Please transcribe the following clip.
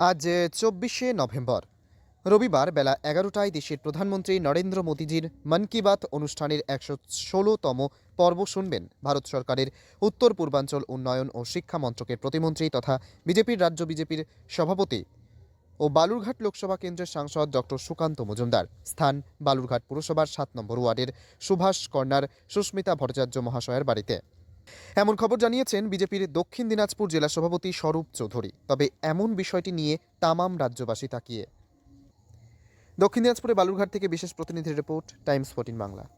আজ চব্বিশে নভেম্বর। রবিবার বেলা এগারোটায় দেশের প্রধানমন্ত্রী নরেন্দ্র মোদীজির মন কি বাত অনুষ্ঠানের একশো ষোলোতম পর্ব শুনবেন ভারত সরকারের উত্তর পূর্বাঞ্চল উন্নয়ন ও শিক্ষা মন্ত্রকের প্রতিমন্ত্রী তথা বিজেপির রাজ্য বিজেপির সভাপতি ও বালুরঘাট লোকসভা কেন্দ্রের সাংসদ ডক্টর সুকান্ত মজুমদার। স্থান বালুরঘাট পুরসভার সাত নম্বর ওয়ার্ডের সুভাষ কর্নার সুস্মিতা ভট্টাচার্য মহাশয়ের বাড়িতে। এমন খবর জানিয়েছেন বিজেপির দক্ষিণ দিনাজপুর জেলা সভাপতি স্বরূপ চৌধুরী। তবে এমন বিষয়টি নিয়ে তামাম রাজ্যবাসী তাকিয়ে। দক্ষিণ দিনাজপুরে বালুরঘাট থেকে বিশেষ প্রতিনিধির রিপোর্ট, টাইমস ফোর্টিন বাংলা।